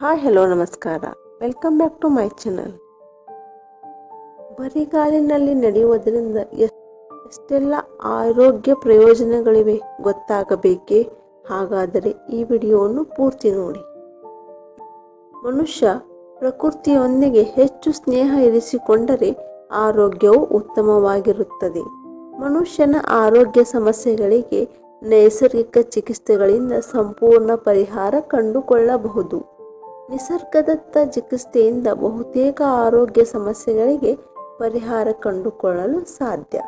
Hi, hello, ನಮಸ್ಕಾರ. Welcome back to my channel ಬರಿಗಾಲಿನಲ್ಲಿ ನಡೆಯುವುದರಿಂದ ಎಷ್ಟೆಲ್ಲ ಆರೋಗ್ಯ ಪ್ರಯೋಜನಗಳಿವೆ ಗೊತ್ತಾಗಬೇಕೇ? ಹಾಗಾದರೆ ಈ ವಿಡಿಯೋವನ್ನು ಪೂರ್ತಿ ನೋಡಿ. ಮನುಷ್ಯ ಪ್ರಕೃತಿಯೊಂದಿಗೆ ಹೆಚ್ಚು ಸ್ನೇಹ ಇರಿಸಿಕೊಂಡರೆ ಆರೋಗ್ಯವು ಉತ್ತಮವಾಗಿರುತ್ತದೆ. ಮನುಷ್ಯನ ಆರೋಗ್ಯ ಸಮಸ್ಯೆಗಳಿಗೆ ನೈಸರ್ಗಿಕ ಚಿಕಿತ್ಸೆಗಳಿಂದ ಸಂಪೂರ್ಣ ಪರಿಹಾರ ಕಂಡುಕೊಳ್ಳಬಹುದು. ನಿಸರ್ಗದತ್ತ ಚಿಕಿತ್ಸೆಯಿಂದ ಬಹುತೇಕ ಆರೋಗ್ಯ ಸಮಸ್ಯೆಗಳಿಗೆ ಪರಿಹಾರ ಕಂಡುಕೊಳ್ಳಲು ಸಾಧ್ಯ.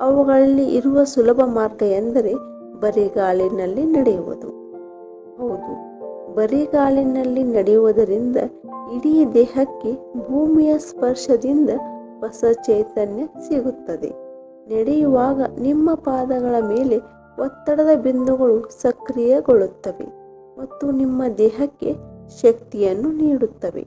ಅವುಗಳಲ್ಲಿ ಇರುವ ಸುಲಭ ಮಾರ್ಗ ಎಂದರೆ ಬರಿಗಾಲಿನಲ್ಲಿ ನಡೆಯುವುದು. ಹೌದು, ಬರಿಗಾಲಿನಲ್ಲಿ ನಡೆಯುವುದರಿಂದ ಇಡೀ ದೇಹಕ್ಕೆ ಭೂಮಿಯ ಸ್ಪರ್ಶದಿಂದ ಹೊಸ ಚೈತನ್ಯ ಸಿಗುತ್ತದೆ. ನಡೆಯುವಾಗ ನಿಮ್ಮ ಪಾದಗಳ ಮೇಲೆ ಒತ್ತಡದ ಬಿಂದುಗಳು ಸಕ್ರಿಯಗೊಳ್ಳುತ್ತವೆ ಮತ್ತು ನಿಮ್ಮ ದೇಹಕ್ಕೆ ಶಕ್ತಿಯನ್ನು ನೀಡುತ್ತವೆ.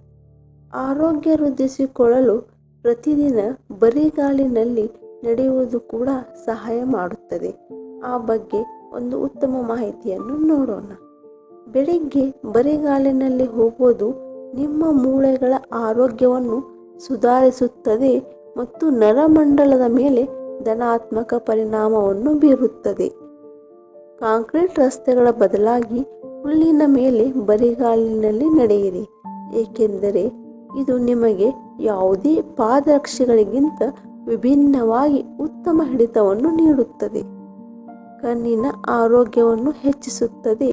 ಆರೋಗ್ಯ ವೃದ್ಧಿಸಿಕೊಳ್ಳಲು ಪ್ರತಿದಿನ ಬರಿಗಾಲಿನಲ್ಲಿ ನಡೆಯುವುದು ಕೂಡ ಸಹಾಯ ಮಾಡುತ್ತದೆ. ಆ ಬಗ್ಗೆ ಒಂದು ಉತ್ತಮ ಮಾಹಿತಿಯನ್ನು ನೋಡೋಣ. ಬೆಳಿಗ್ಗೆ ಬರಿಗಾಲಿನಲ್ಲಿ ಹೋಗುವುದು ನಿಮ್ಮ ಮೂಳೆಗಳ ಆರೋಗ್ಯವನ್ನು ಸುಧಾರಿಸುತ್ತದೆ ಮತ್ತು ನರಮಂಡಲದ ಮೇಲೆ ಧನಾತ್ಮಕ ಪರಿಣಾಮವನ್ನು ಬೀರುತ್ತದೆ. ಕಾಂಕ್ರೀಟ್ ರಸ್ತೆಗಳ ಬದಲಾಗಿ ಹುಲ್ಲಿನ ಮೇಲೆ ಬರಿಗಾಲಿನಲ್ಲಿ ನಡೆಯಿರಿ, ಏಕೆಂದರೆ ಇದು ನಿಮಗೆ ಯಾವುದೇ ಪಾದರಕ್ಷೆಗಳಿಗಿಂತ ವಿಭಿನ್ನವಾಗಿ ಉತ್ತಮ ಹಿಡಿತವನ್ನು ನೀಡುತ್ತದೆ. ಕಣ್ಣಿನ ಆರೋಗ್ಯವನ್ನು ಹೆಚ್ಚಿಸುತ್ತದೆ.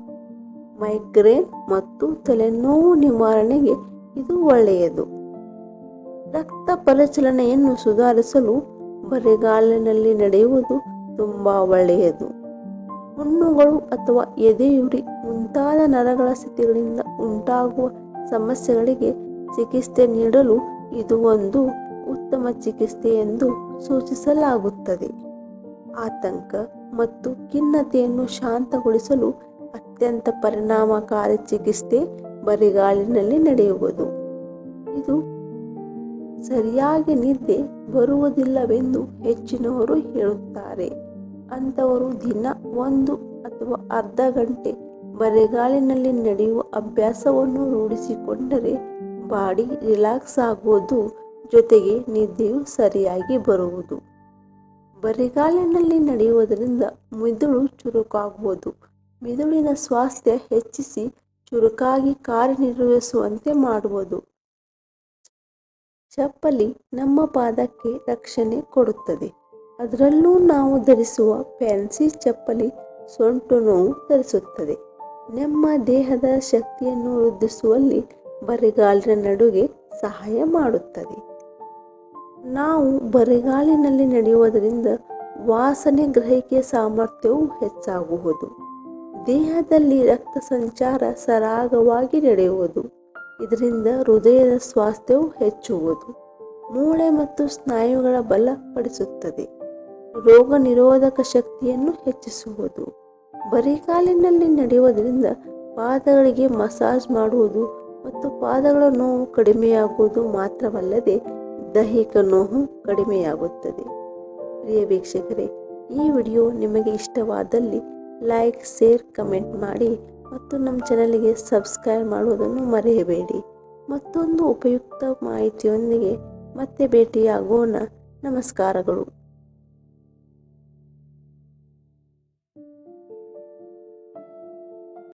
ಮೈಗ್ರೇನ್ ಮತ್ತು ತಲೆನೋವು ನಿವಾರಣೆಗೆ ಇದು ಒಳ್ಳೆಯದು. ರಕ್ತ ಪರಿಚಲನೆಯನ್ನು ಸುಧಾರಿಸಲು ಬರಿಗಾಲಿನಲ್ಲಿ ನಡೆಯುವುದು ತುಂಬಾ ಒಳ್ಳೆಯದು. ಹುಣ್ಣುಗಳು ಅಥವಾ ಎದೆಯುರಿ ಮುಂತಾದ ನರಗಳ ಸ್ಥಿತಿಗಳಿಂದ ಉಂಟಾಗುವ ಸಮಸ್ಯೆಗಳಿಗೆ ಚಿಕಿತ್ಸೆ ನೀಡಲು ಇದು ಒಂದು ಉತ್ತಮ ಚಿಕಿತ್ಸೆ ಎಂದು ಸೂಚಿಸಲಾಗುತ್ತದೆ. ಆತಂಕ ಮತ್ತು ಖಿನ್ನತೆಯನ್ನು ಶಾಂತಗೊಳಿಸಲು ಅತ್ಯಂತ ಪರಿಣಾಮಕಾರಿ ಚಿಕಿತ್ಸೆ ಬರಿಗಾಲಿನಲ್ಲಿ ನಡೆಯುವುದು. ಇದು ಸರಿಯಾಗಿ ನಿದ್ದೆ ಬರುವುದಿಲ್ಲವೆಂದು ಹೆಚ್ಚಿನವರು ಹೇಳುತ್ತಾರೆ. ಅಂಥವರು ದಿನ ಒಂದು ಅಥವಾ ಅರ್ಧ ಗಂಟೆ ಬರಿಗಾಲಿನಲ್ಲಿ ನಡೆಯುವ ಅಭ್ಯಾಸವನ್ನು ರೂಢಿಸಿಕೊಂಡರೆ ಬಾಡಿ ರಿಲ್ಯಾಕ್ಸ್ ಆಗುವುದು ಜೊತೆಗೆ ನಿದ್ದೆಯು ಸರಿಯಾಗಿ ಬರುವುದು. ಬರಿಗಾಲಿನಲ್ಲಿ ನಡೆಯುವುದರಿಂದ ಮಿದುಳು ಚುರುಕಾಗುವುದು. ಮಿದುಳಿನ ಸ್ವಾಸ್ಥ್ಯ ಹೆಚ್ಚಿಸಿ ಚುರುಕಾಗಿ ಕಾರ್ಯನಿರ್ವಹಿಸುವಂತೆ ಮಾಡುವುದು. ಚಪ್ಪಲಿ ನಮ್ಮ ಪಾದಕ್ಕೆ ರಕ್ಷಣೆ ಕೊಡುತ್ತದೆ. ಅದರಲ್ಲೂ ನಾವು ಧರಿಸುವ ಫ್ಯಾನ್ಸಿ ಚಪ್ಪಲಿ ಸೊಂಟು ನೋವು ಧರಿಸುತ್ತದೆ ನಮ್ಮ ದೇಹದ ಶಕ್ತಿಯನ್ನು ವೃದ್ಧಿಸುವಲ್ಲಿ ಬರಿಗಾಲಿನ ನಡುಗೆ ಸಹಾಯ ಮಾಡುತ್ತದೆ. ನಾವು ಬರಿಗಾಲಿನಲ್ಲಿ ನಡೆಯುವುದರಿಂದ ವಾಸನೆ ಗ್ರಹಿಕೆಯ ಸಾಮರ್ಥ್ಯವು ಹೆಚ್ಚಾಗುವುದು. ದೇಹದಲ್ಲಿ ರಕ್ತ ಸಂಚಾರ ಸರಾಗವಾಗಿ ನಡೆಯುವುದು. ಇದರಿಂದ ಹೃದಯದ ಸ್ವಾಸ್ಥ್ಯವು ಹೆಚ್ಚುವುದು. ಮೂಳೆ ಮತ್ತು ಸ್ನಾಯುಗಳ ಬಲಪಡಿಸುತ್ತದೆ ರೋಗ ನಿರೋಧಕ ಶಕ್ತಿಯನ್ನು ಹೆಚ್ಚಿಸುವುದು. ಬರಿಗಾಲಿನಲ್ಲಿ ನಡೆಯುವುದರಿಂದ ಪಾದಗಳಿಗೆ ಮಸಾಜ್ ಮಾಡುವುದು ಮತ್ತು ಪಾದಗಳ ನೋವು ಕಡಿಮೆಯಾಗುವುದು ಮಾತ್ರವಲ್ಲದೆ ದೈಹಿಕ ನೋವು ಕಡಿಮೆಯಾಗುತ್ತದೆ. ಪ್ರಿಯ ವೀಕ್ಷಕರೇ, ಈ ವಿಡಿಯೋ ನಿಮಗೆ ಇಷ್ಟವಾದಲ್ಲಿ ಲೈಕ್, ಶೇರ್, ಕಮೆಂಟ್ ಮಾಡಿ ಮತ್ತು ನಮ್ಮ ಚಾನಲ್ಗೆ ಸಬ್ಸ್ಕ್ರೈಬ್ ಮಾಡುವುದನ್ನು ಮರೆಯಬೇಡಿ. ಮತ್ತೊಂದು ಉಪಯುಕ್ತ ಮಾಹಿತಿಯೊಂದಿಗೆ ಮತ್ತೆ ಭೇಟಿಯಾಗೋಣ. ನಮಸ್ಕಾರಗಳು.